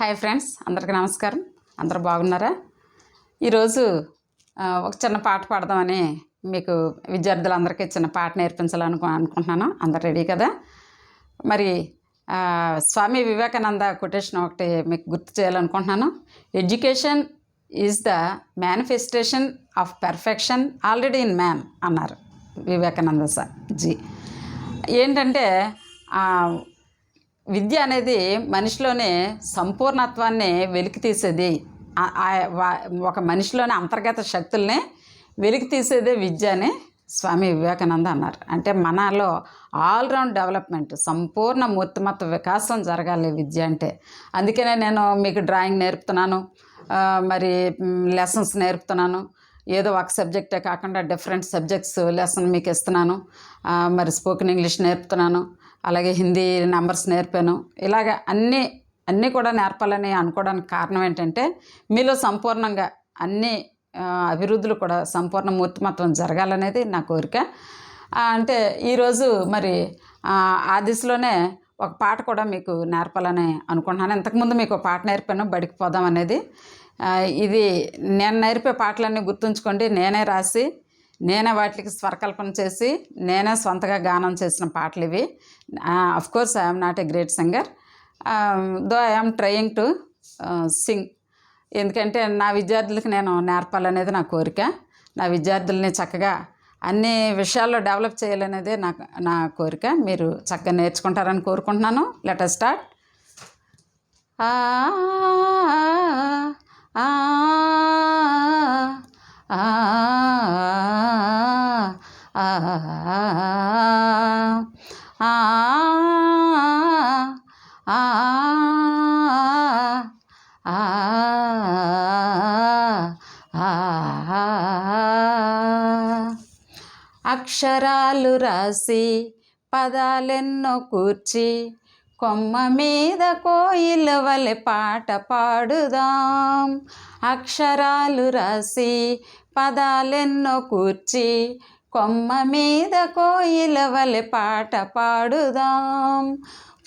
Hi friends అందరికీ నమస్కారం. అందరూ బాగున్నారా? ఈరోజు ఒక చిన్న పాట పాడదామని మీకు విద్యార్థులందరికీ చిన్న పాట నేర్పించాలనుకు అనుకుంటున్నాను. అందరు రెడీ కదా? మరి స్వామి వివేకానంద కొటేషన్ ఒకటి మీకు గుర్తు చేయాలనుకుంటున్నాను. Education is the manifestation of perfection already in man అన్నారు వివేకానంద సార్. జీ. ఏంటంటే విద్య అనేది మనిషిలోనే సంపూర్ణత్వాన్ని వెలికి తీసేది ఒక మనిషిలోని అంతర్గత శక్తుల్ని వెలికి తీసేదే విద్య అని స్వామి వివేకానంద అన్నారు. అంటే మనలో ఆల్రౌండ్ డెవలప్మెంట్ సంపూర్ణ మూర్తిమత్వ వికాసం జరగాలి విద్య అంటే. అందుకనే నేను మీకు డ్రాయింగ్ నేర్పుతున్నాను మరి లెసన్స్ నేర్పుతున్నాను. ఏదో ఒక సబ్జెక్టే కాకుండా డిఫరెంట్ సబ్జెక్ట్స్ లెసన్ మీకు ఇస్తున్నాను. మరి స్పోకెన్ ఇంగ్లీష్ నేర్పుతున్నాను. అలాగే హిందీ నెంబర్స్ నేర్పాను. ఇలాగ అన్నీ అన్నీ కూడా నేర్పాలని అనుకోవడానికి కారణం ఏంటంటే మీలో సంపూర్ణంగా అన్ని అభివృద్ధులు కూడా సంపూర్ణ మూర్తిమత్వం జరగాలనేది నా కోరిక. అంటే ఈరోజు మరి ఆ, దిశలోనే ఒక పాట కూడా మీకు నేర్పాలని అనుకుంటున్నాను. ఇంతకుముందు మీకు పాట నేర్పాను బడికి పోదాం అనేది. ఇది నేను నేర్పే పాటలన్నీ గుర్తుంచుకోండి. నేనే రాసి నేనే వాటికి స్వరకల్పన చేసి నేనే సొంతగా గానం చేసిన పాటలు ఇవి. Course I'm not a great singer though I'm trying to sing ఎందుకంటే నా విద్యార్థులకు నేను నేర్పాలనేది నా కోరిక. నా విద్యార్థుల్ని చక్కగా అన్ని విషయాల్లో డెవలప్ చేయాలనేదే నా నా కోరిక. మీరు చక్కగా నేర్చుకుంటారని కోరుకుంటున్నాను. లెటర్ స్టార్ట్ అక్షరాలు రాసి పదాలెన్నో కూర్చి కొమ్మ మీద కోయిల వలె పాట పాడుదాం. అక్షరాలు రాసి పదాలెన్నో కూర్చి కొమ్మ మీద కోయిల వలె పాట పాడుదాం.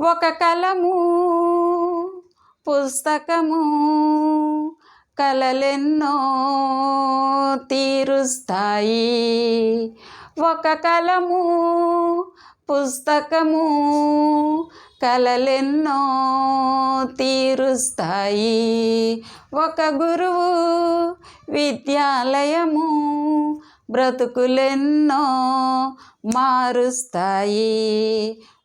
ఒక కలము పుస్తకము కలలెన్నో తీరుస్తాయి. ఒక కలము పుస్తకము కలలెన్నో తీరుస్తాయి. ఒక గురువు విద్యాలయము బ్రతుకులెన్నో మారుస్తాయి.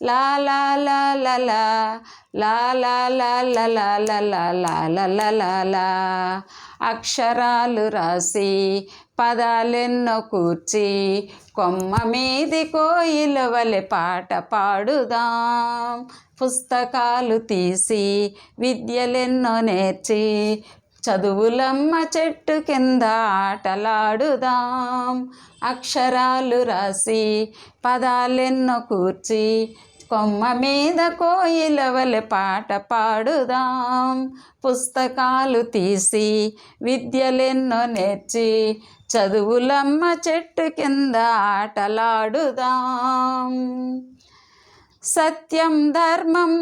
లా లా లా లా లా లా లా లా లా లా లా లా లా లా లా లా లా లా అక్షరాలు రాసి పదాలెన్నో కూర్చి కొమ్మ మీది కోయిల వలె పాట పాడుదాం పుస్తకాలు తీసి విద్యలెన్నో నేర్చి చదువులమ్మ చెట్టు కింద ఆటలాడుదాం. అక్షరాలు రాసి పదాలెన్నో కూర్చి కొమ్మ మీద కోయిలవలె పాట పాడుదాం. పుస్తకాలు తీసి విద్యలెన్నో నేర్చి చదువులమ్మ చెట్టు కింద ఆటలాడుదాం. సత్యం ధర్మం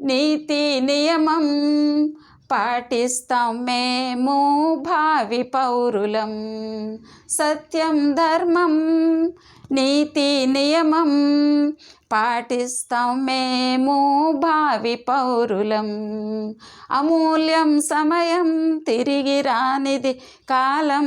నీతి నియమం పాటిస్తాం మేము భావి పౌరులం. సత్యం ధర్మం నీతి నియమం పాటిస్తాం మేము భావి పౌరులం. అమూల్యం సమయం తిరిగి రానిది కాలం.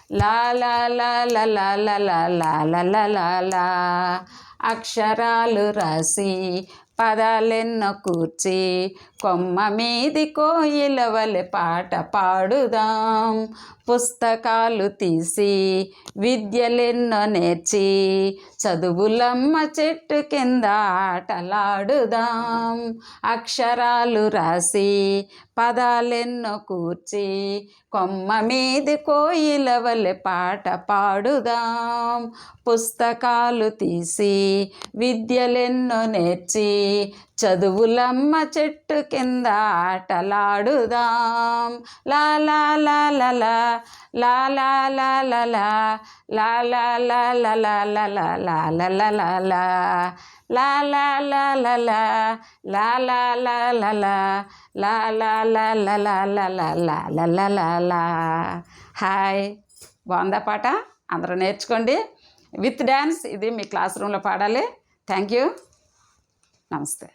లాలా అక్షరాలు రాసి పదాలెన్నో కూర్చి కొమ్మ మీది కోయిలవలె పాట పాడుదాం పుస్తకాలు తీసి విద్యలెన్నో నేర్చి చదువులమ్మ చెట్టు కింద ఆటలాడుదాం. అక్షరాలు రాసి పదాలెన్నో కూర్చి కొమ్మ మీది కోయిలవలె పాట పాడుదాం. పుస్తకాలు తీసి విద్యలెన్నో నేర్చి చదువులమ్మ చెట్టు కింద ఆటలాడుదాం లాలా లాలా లాలా లాలా లాలా హాయ్ బాగుందా పాట అందరూ నేర్చుకోండి విత్ డ్యాన్స్ ఇది మీ క్లాస్ రూమ్లో పాడాలి థ్యాంక్ యూ నమస్తే